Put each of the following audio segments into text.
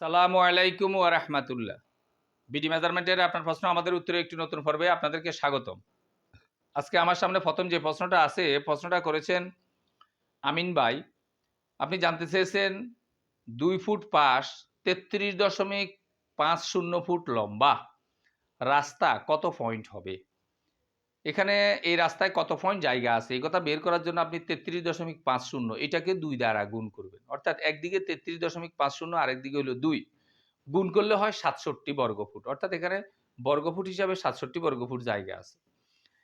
সালামু আলাইকুম ওয়া রাহমাতুল্লাহ। বিডি মেজারমেন্টের আপনার প্রশ্ন, আমাদের উত্তরে একটি নতুন পর্বে আপনাদেরকে স্বাগতম। আজকে আমার সামনে প্রথম যে প্রশ্নটা আছে প্রশ্নটা করেছেন আমিন ভাই। আপনি জানতে চেয়েছেন, দুই ফুট পাশ তেত্রিশ দশমিক পাঁচ শূন্য ফুট লম্বা, রাস্তা কত পয়েন্ট হবে? এখানে এই রাস্তায় কত পয়েন্ট জায়গা আছে? এই কথা বের করার জন্য আপনি তেত্রিশ দশমিক পাঁচ শূন্য এটাকে দুই দ্বারা গুণ করবেন। অর্থাৎ একদিকে তেত্রিশ দশমিক পাঁচ শূন্য, আরেকদিকে হলো দুই। গুণ করলে হয় সাতষট্টি বর্গফুট। অর্থাৎ এখানে বর্গফুট হিসাবে সাতষট্টি বর্গফুট জায়গা আছে।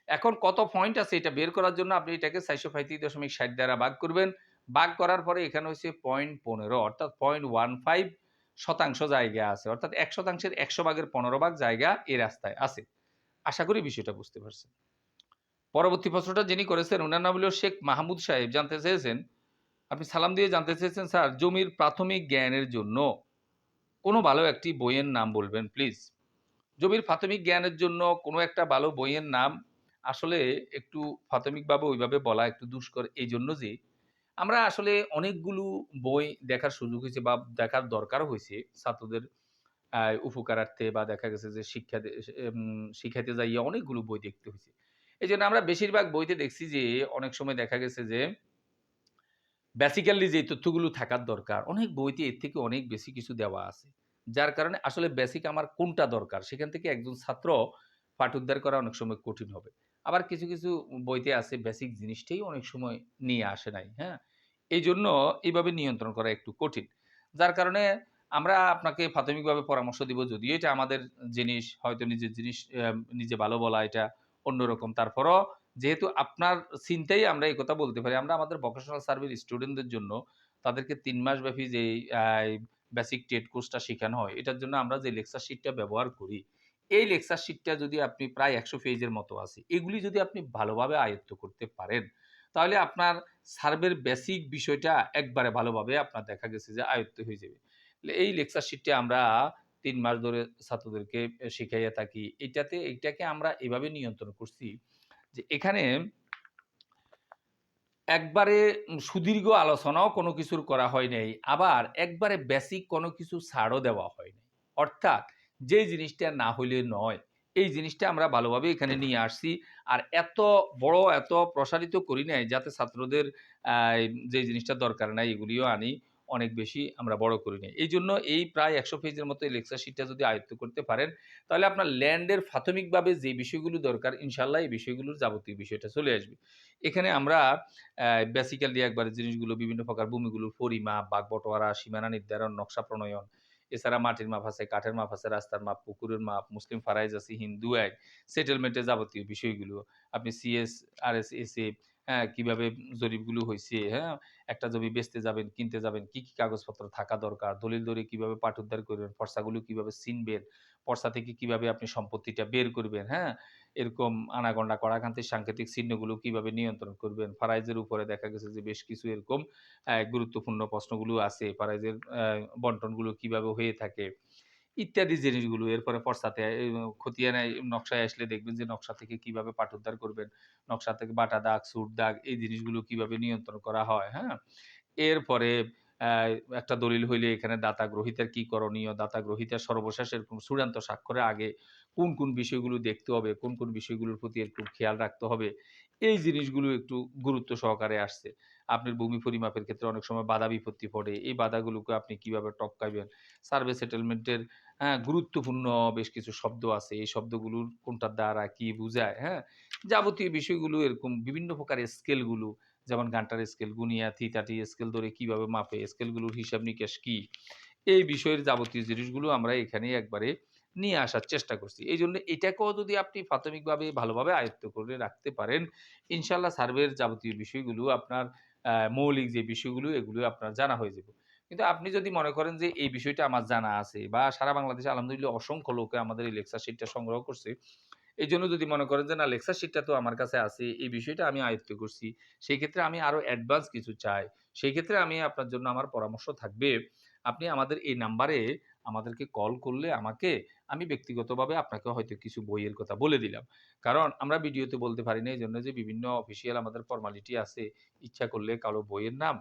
এখন কত পয়েন্ট আছে এটা বের করার জন্য আপনি এটাকে চারশো পঁয়ত্রিশ দশমিক ষাট দ্বারা ভাগ করবেন। ভাগ করার পরে এখানে হচ্ছে পয়েন্ট পনেরো, অর্থাৎ পয়েন্ট ওয়ান ফাইভ শতাংশ জায়গা আছে। অর্থাৎ এক শতাংশের একশো ভাগের পনেরো ভাগ জায়গা এই রাস্তায় আছে। আশা করি বিষয়টা বুঝতে পারছেন। পরবর্তী প্রশ্নটা যিনি করেছেন ওনার নাম হলো শেখ মাহমুদ সাহেব। জানতে চেয়েছেন? আপনি সালাম দিয়ে জানতে চেয়েছেন, স্যার, জমির প্রাথমিক জ্ঞানের জন্য কোনো ভালো একটি বইয়ের নাম বলবেন, প্লিজ? জমির প্রাথমিক জ্ঞানের জন্য কোনো একটা ভালো বইয়ের নাম আসলে একটু প্রাথমিকভাবে ওইভাবে বলা একটু দুষ্কর। এই জন্য যে আমরা আসলে অনেকগুলো বই দেখার সুযোগ হয়েছে বা দেখার দরকার হয়েছে ছাত্রদের উপকারার্থে বা দেখা গেছে যে শিক্ষা শিখাইতে যাইয়া অনেকগুলো বই দেখতে হয়েছে। এই জন্য আমরা বেশিরভাগ বইতে দেখছি যে, অনেক সময় দেখা গেছে যে বেসিক্যালি যে তথ্যগুলো থাকার দরকার, অনেক বইতে এর থেকে অনেক বেশি কিছু দেওয়া আছে। যার কারণে আসলে বেসিক আমার কোনটা দরকার, সেখান থেকে একজন ছাত্র পাঠ উদ্ধার করা অনেক সময় কঠিন হবে। আবার কিছু কিছু বইতে আছে বেসিক জিনিসটাই অনেক সময় নিয়ে আসে নাই হ্যাঁ? এই জন্য এইভাবে নিয়ন্ত্রণ করা একটু কঠিন। যার কারণে আমরা আপনাকে প্রাথমিকভাবে পরামর্শ দিব, যদিও এটা আমাদের জিনিস, হয়তো নিজের জিনিস নিজে ভালো বলা এটা অন্যরকম তারপরও যেহেতু আপনার চিন্তাই আমরা এই কথা বলতে পারি, আমরা আমাদের ভোকেশনাল সার্ভিস স্টুডেন্টদের জন্য তাদেরকে তিন মাস ব্যাপী যে বেসিক টেট কোর্সটা শেখানো হয়, এটার জন্য আমরা যে লেকচার শিটটা ব্যবহার করি, এই লেকচার শিটটা যদি আপনি প্রায় একশো পেজের মতো আছে, এগুলি যদি আপনি ভালোভাবে আয়ত্ত করতে পারেন, তাহলে আপনার সার্ভের বেসিক বিষয়টা একবারে ভালোভাবে আপনার দেখা গেছে যে আয়ত্ত হয়ে যাবে। এই লেকচার শিটটা আমরা তিন মাস ধরে ছাত্রদেরকে শিখাইয়া থাকি। এটাতে, এটাকে আমরা এভাবে নিয়ন্ত্রণ করছি যে এখানে একবারে সুদীর্ঘ আলোচনাও কোনো কিছুর করা হয় নাই, আবার একবারে বেসিক কোনো কিছু ছাড়ও দেওয়া হয় নাই। অর্থাৎ যে জিনিসটা না হইলে নয়, এই জিনিসটা আমরা ভালোভাবে এখানে নিয়ে আসছি। আর এত বড়, এত প্রসারিত করি নাই যাতে ছাত্রদের যে জিনিসটা দরকার নাই এগুলিও আনি। অনেক বেশি আমরা বড় করি নাই। এই জন্য এই প্রায় একশো পেজের মতো এই লেকচার শিটটা যদি আয়ত্ত করতে পারেন, তাহলে আপনার ল্যান্ডের প্রাথমিকভাবে যে বিষয়গুলো দরকার ইনশাল্লাহ এই বিষয়গুলোর যাবতীয় বিষয়টা চলে আসবে। এখানে আমরা বেসিক্যালি একবার জিনিসগুলো বিভিন্ন প্রকার ভূমিগুলোর পরিমাপ বাঘ বটোয়ারা সীমানা নির্ধারণ, নকশা প্রণয়ন, এছাড়া মাটির মাপ আছে, কাঠের মাপ আছে, রাস্তার মাপ, পুকুরের মাপ, মুসলিম ফারাইজ আছে, হিন্দু আইন সেটেলমেন্টের যাবতীয় বিষয়গুলো, আপনি CS R S S A হ্যাঁ কীভাবে জরিপগুলো হয়েছে হ্যাঁ? একটা জমি বেচতে যাবেন, কিনতে যাবেন, কি কি কাগজপত্র থাকা দরকার? দলিল দরে কীভাবে পাঠ উদ্ধার করবেন? পর্সাগুলো কীভাবে চিনবেন পর্সা থেকে কীভাবে আপনি সম্পত্তিটা বের করবেন হ্যাঁ? এরকম আনাগন্ডা কড়াকান্তির সাংকেতিক চিহ্নগুলো কীভাবে নিয়ন্ত্রণ করবেন? ফারাইজের উপরে দেখা গেছে যে বেশ কিছু এরকম গুরুত্বপূর্ণ প্রশ্নগুলো আছে। ফারাইজের বন্টনগুলো কীভাবে হয়ে থাকে? ইত্যাদি জিনিসগুলো। এরপরে পর্সাতে খতিয়ানে নকশায় আসলে দেখবেন যে নকশা থেকে কীভাবে পাঠ উদ্ধার করবেন, নকশা থেকে বাটা দাগ, সুট দাগ, এই জিনিসগুলো কীভাবে নিয়ন্ত্রণ করা হয় হ্যাঁ? এরপরে একটা দলিল হইলে এখানে দাতা গ্রহিতার কি করণীয়? দাতা গ্রহিতার সর্বশেষ এরকম চূড়ান্ত স্বাক্ষরে আগে কোন কোন বিষয়গুলো দেখতে হবে, কোন কোন বিষয়গুলোর প্রতি একটু খেয়াল রাখতে হবে এই জিনিসগুলো একটু গুরুত্ব সহকারে আসছে। আপনার ভূমি পরিমাপের ক্ষেত্রে অনেক সময় বাধা বিপত্তি পড়ে। এই বাধাগুলোকে আপনি কীভাবে টপকাইবেন? সার্ভে সেটেলমেন্টের হ্যাঁ গুরুত্বপূর্ণ বেশ কিছু শব্দ আছে। এই শব্দগুলোর কোনটার দ্বারা কি বোঝায়? হ্যাঁ যাবতীয় বিষয়গুলো এরকম বিভিন্ন প্রকার স্কেলগুলো, যেমন গানটার স্কেল, গুনিয়া, থিতাটি স্কেল ধরে কীভাবে মাপে, স্কেলগুলোর হিসাব নিকাশ কি? এই বিষয়ের যাবতীয় জিনিসগুলো আমরা এখানে একবারে নিয়ে আসার চেষ্টা করছি। এই জন্য এটাকেও যদি আপনি প্রাথমিকভাবে ভালোভাবে আয়ত্ত করে রাখতে পারেন ইনশাল্লাহ সার্ভের যাবতীয় বিষয়গুলো আপনার মৌলিক যে বিষয়গুলো, এগুলো আপনার জানা হয়ে যাবে। কিন্তু আপনি যদি মনে করেন যে এই বিষয়টা আমার জানা আছে বা সারা বাংলাদেশে আলহামদুলিল্লাহ অসংখ্য লোকে আমাদের এই লেকচার শিটটা সংগ্রহ করছে এই জন্য যদি মনে করেন যে না লেকচার শিটটা তো আমার কাছে আছে, এই বিষয়টা আমি আয়ত্ত করছি সেই ক্ষেত্রে আমি আরও অ্যাডভান্স কিছু চাই সেই ক্ষেত্রে আমি আপনার জন্য আমার পরামর্শ থাকবে, আপনি আমাদের এই নাম্বারে আমাদেরকে কল করলে আমাকে আমি ব্যক্তিগতভাবে আপনাকে হয়তো কিছু বইয়ের কথা বলে দিলাম। কারণ আমরা ভিডিওতে বলতে পারি না এই জন্য যে বিভিন্ন অফিসিয়াল আমাদের ফর্মালিটি আছে, ইচ্ছা করলে কারও বইয়ের নাম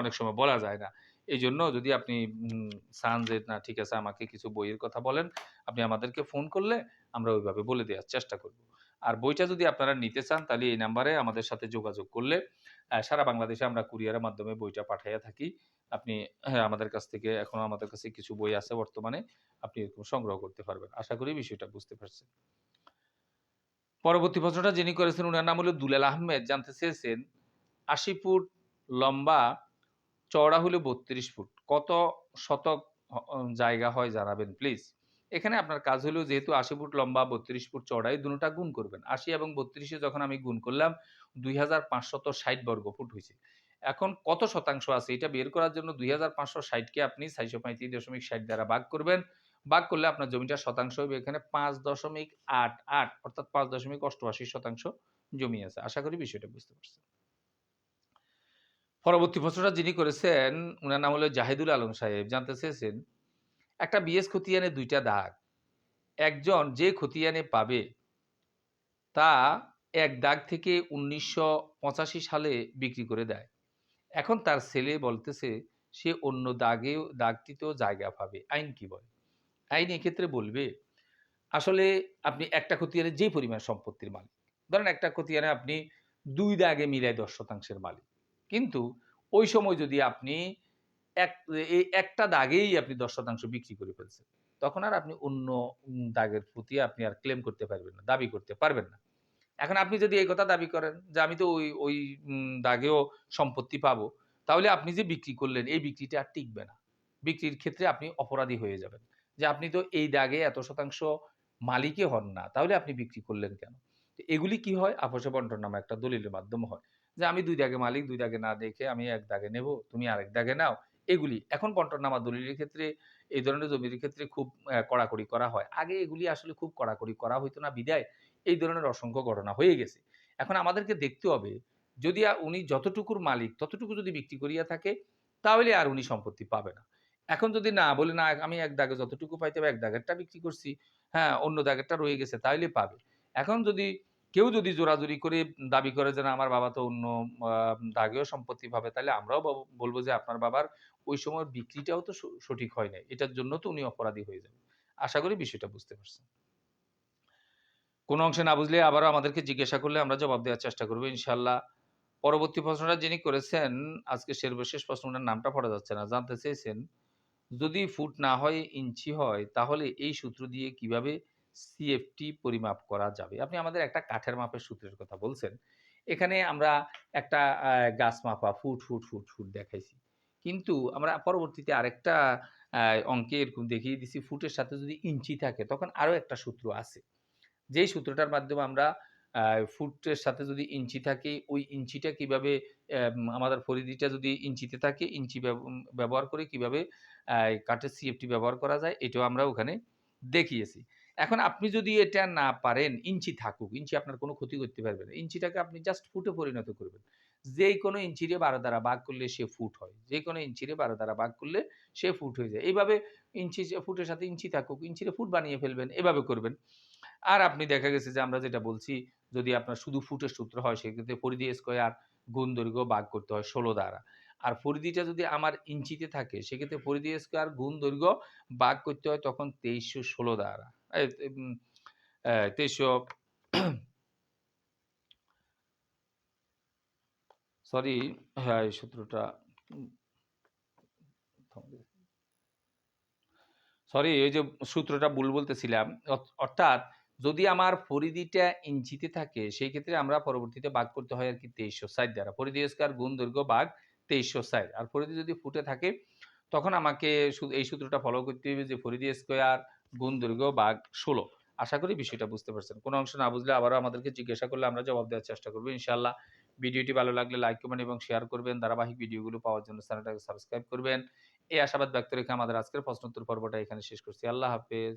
অনেক সময় বলা যায় না। এই জন্য যদি আপনি চান যে না, ঠিক আছে, আমাকে কিছু বইয়ের কথা বলেন, আপনি আমাদেরকে ফোন করলে আমরা ওইভাবে বলে দেওয়ার চেষ্টা করব। আর বইটা যদি আপনারা নিতে চান, তাহলে এই নাম্বারে আমাদের সাথে যোগাযোগ করলে সারা বাংলাদেশে আমরা কুরিয়ারের মাধ্যমে বইটা পাঠাইয়া থাকি। আপনি হ্যাঁ, আমাদের কাছ থেকে এখনও আমাদের কাছে কিছু বই আছে বর্তমানে আপনি এরকম সংগ্রহ করতে পারবেন। আশা করি বিষয়টা বুঝতে পারছেন। পরবর্তী প্রশ্নটা যিনি করেছেন উনার নাম হলো দুলাল আহমেদ। জানতে চেয়েছেন আশি ফুট লম্বা চওড়া হলো বত্রিশ ফুট। কত শতক জায়গা হয় জানাবেন প্লিজ? এখানে আপনার কাজ হলো যেহেতু আশি ফুট লম্বা বত্রিশ ফুট চওড়া এই দুটোটা গুণ করবেন। আশি এবং বত্রিশে যখন আমি গুণ করলাম দুই হাজার পাঁচশত ষাট বর্গ ফুট হয়েছে। এখন কত শতাংশ আছে? এটা বের করার জন্য দুই হাজার পাঁচশো আপনি চারশো পঁয়ত্রিশ দশমিক ষাট দ্বারা ভাগ করবেন। ভাগ করলে আপনার জমিটা শতাংশ হবে এখানে পাঁচ দশমিক আট আট, অর্থাৎ পাঁচ দশমিক অষ্টআশি শতাংশ জমি আছে। আশা করি বিষয়টা বুঝতে পারছেন। পরবর্তী প্রশ্নটা যিনি করেছেন ওনার নাম হলো জাহিদুল আলম সাহেব। জানতে চেয়েছেন, একটা বিএস খতিয়ানে দুইটা দাগ। একজন যে খতিয়ানে পাবে, তা এক দাগ থেকে উনিশশো পঁচাশি সালে বিক্রি করে দেয়। এখন তার ছেলে বলতেছে, সে অন্য দাগে, দাগটিতেও জায়গা পাবে। আইন কি বলে? আইন এক্ষেত্রে বলবে, আসলে আপনি একটা খতিয়ানে যে পরিমাণ সম্পত্তির মালিক, ধরেন একটা খতিয়ানে আপনি দুই দাগে মিলায় দশ শতাংশের মালিক, কিন্তু ওই সময় যদি আপনি এক এই একটা দাগেই আপনি দশ শতাংশ বিক্রি করে ফেলছেন, তখন আর আপনি অন্য দাগের প্রতি আপনি আর ক্লেম করতে পারবেন না, দাবি করতে পারবেন না। এখন আপনি যদি এই কথা দাবি করেন যে আমি তো ওই ওই দাগেও সম্পত্তি পাবো, তাহলে আপনি যে বিক্রি করলেন, এই বিক্রিটা আর টিকবে না। বিক্রির ক্ষেত্রে আপনি অপরাধী হয়ে যাবেন। যে আপনি তো এই দাগে এত শতাংশ মালিকই হন না, তাহলে আপনি বিক্রি করলেন কেন? এগুলি কি হয়? আপোষে বন্টন নামে একটা দলিলের মাধ্যমে হয়। যে আমি দুই দাগে মালিক, দুই দাগে না দেখে আমি এক দাগে নেব, তুমি আরেক দাগে নাও। এগুলি এখন বন্টন নামা দলিলের ক্ষেত্রে, এই ধরনের জমির ক্ষেত্রে খুব কড়াকড়ি করা হয়। আগে এগুলি আসলে খুব কড়াকড়ি করা হইতো না, বিদায় এই ধরনের অসংখ্য ঘটনা হয়ে গেছে। এখন আমাদেরকে দেখতে হবে, যদি উনি যতটুকুর মালিক, ততটুকু যদি বিক্রি করিয়া থাকে, তাহলে আর উনি সম্পত্তি পাবে না। এখন যদি না বলে, না, আমি এক দাগে যতটুকু পাইতে হবে, এক দাগেরটা বিক্রি করছি হ্যাঁ অন্য দাগেরটা রয়ে গেছে, তাইলে পাবে। এখন যদি কেউ যদি জোরাজুরি করে দাবি করে যে, না, আমার বাবা তো অন্য দাগেও সম্পত্তি পাবে তাহলে আমরাও বলব যে, আপনার বাবার ওই সময় বিক্রিটাও তো সঠিক হয় নাই। এটার জন্য তো উনি অপরাধী হয়ে যাবে আশা করি বিষয়টা বুঝতে পারছেন। কোনো অংশে না বুঝলে আবারও আমাদেরকে জিজ্ঞাসা করলে আমরা জবাব দেওয়ার চেষ্টা করব ইনশাল্লাহ পরবর্তী প্রশ্নটা যিনি করেছেন, আজকে সর্বশেষ প্রশ্নটার নামটা পড়া যাচ্ছে না, জানতে চেয়েছেন, যদি ফুট না হয়, ইঞ্চি হয়, তাহলে এই সূত্র দিয়ে কীভাবে সিএফটি পরিমাপ করা যাবে? আপনি আমাদের একটা কাঠের মাপের সূত্রের কথা বলছেন, এখানে আমরা একটা গাছ মাপা, ফুট ফুট ফুট ফুট দেখাইছি। কিন্তু আমরা পরবর্তীতে আরেকটা অঙ্কে এরকম দেখিয়ে দিছি, ফুটের সাথে যদি ইঞ্চি থাকে, তখন আরও একটা সূত্র আছে। যেই সূত্রটার মাধ্যমে আমরা ফুটের সাথে যদি ইঞ্চি থাকে, ওই ইঞ্চিটা কীভাবে আমাদের পরিধিটা যদি ইঞ্চিতে থাকে, ইঞ্চি ব্যবহার করে কীভাবে কাঠের সিএফটি ব্যবহার করা যায়, এটাও আমরা ওখানে দেখিয়েছি। এখন আপনি যদি এটা না পারেন, ইঞ্চি থাকুক, ইঞ্চি আপনার কোনো ক্ষতি করতে পারবে না, ইঞ্চিটাকে আপনি জাস্ট ফুটে পরিণত করবেন। যে কোনো ইঞ্চিরে বারো দ্বারা ভাগ করলে সে ফুট হয় যে কোনো ইঞ্চিরে বারো দ্বারা ভাগ করলে সে ফুট হয়ে যায়। এইভাবে ইঞ্চি, ফুটের সাথে ইঞ্চি থাকুক, ইঞ্চিরে ফুট বানিয়ে ফেলবেন, এভাবে করবেন। আর আপনি দেখা গেছে যে আমরা যেটা বলছি, যদি আপনার শুধু ফুটের সূত্র হয়, সেক্ষেত্রে পরিধি স্কোয়ার গুণ দৈর্ঘ্য ভাগ করতে হয় ষোলো দ্বারা। আর পরিধিটা যদি আমার ইঞ্চিতে থাকে, সেক্ষেত্রে পরিধি স্কোয়ার গুণ দৈর্ঘ্য ভাগ করতে হয় তখন তেইশশো ষোলো দ্বারা। তেইশশো সরি হ্যাঁ এই সূত্রটা সরি এই যে সূত্রটা ভুল বলতেছিলাম। অর্থাৎ যদি আমার পরিধিটা ইঞ্চিতে থাকে, সেই ক্ষেত্রে আমরা পরবর্তীতে ভাগ করতে হয় আর কি তেইশশো সাইড দ্বারা। পরিধি স্কোয়ার গুণ দৈর্ঘ্য ভাগ তেইশশো সাইড আর পরিধি যদি ফুটে থাকে, তখন আমাকে এই সূত্রটা ফলো করতে হবে যে পরিধি স্কোয়ার গুণ দৈর্ঘ্য ভাগ ষোলো। আশা করি বিষয়টা বুঝতে পারছেন। কোনো অংশ না বুঝলে আবারও আমাদেরকে জিজ্ঞাসা করলে আমরা জবাব দেওয়ার চেষ্টা করব। ইনশাল্লাহ ভিডিওটি ভালো লাগলে লাইক কমেন্ট এবং শেয়ার করবেন। ধারাবাহিক ভিডিওগুলো পাওয়ার জন্য চ্যানেলটাকে সাবস্ক্রাইব করবেন। এই আশাবাদ ব্যক্ত রেখে আমাদের আজকের প্রশ্নোত্তর পর্বটা এখানে শেষ করছি। আল্লাহ হাফেজ।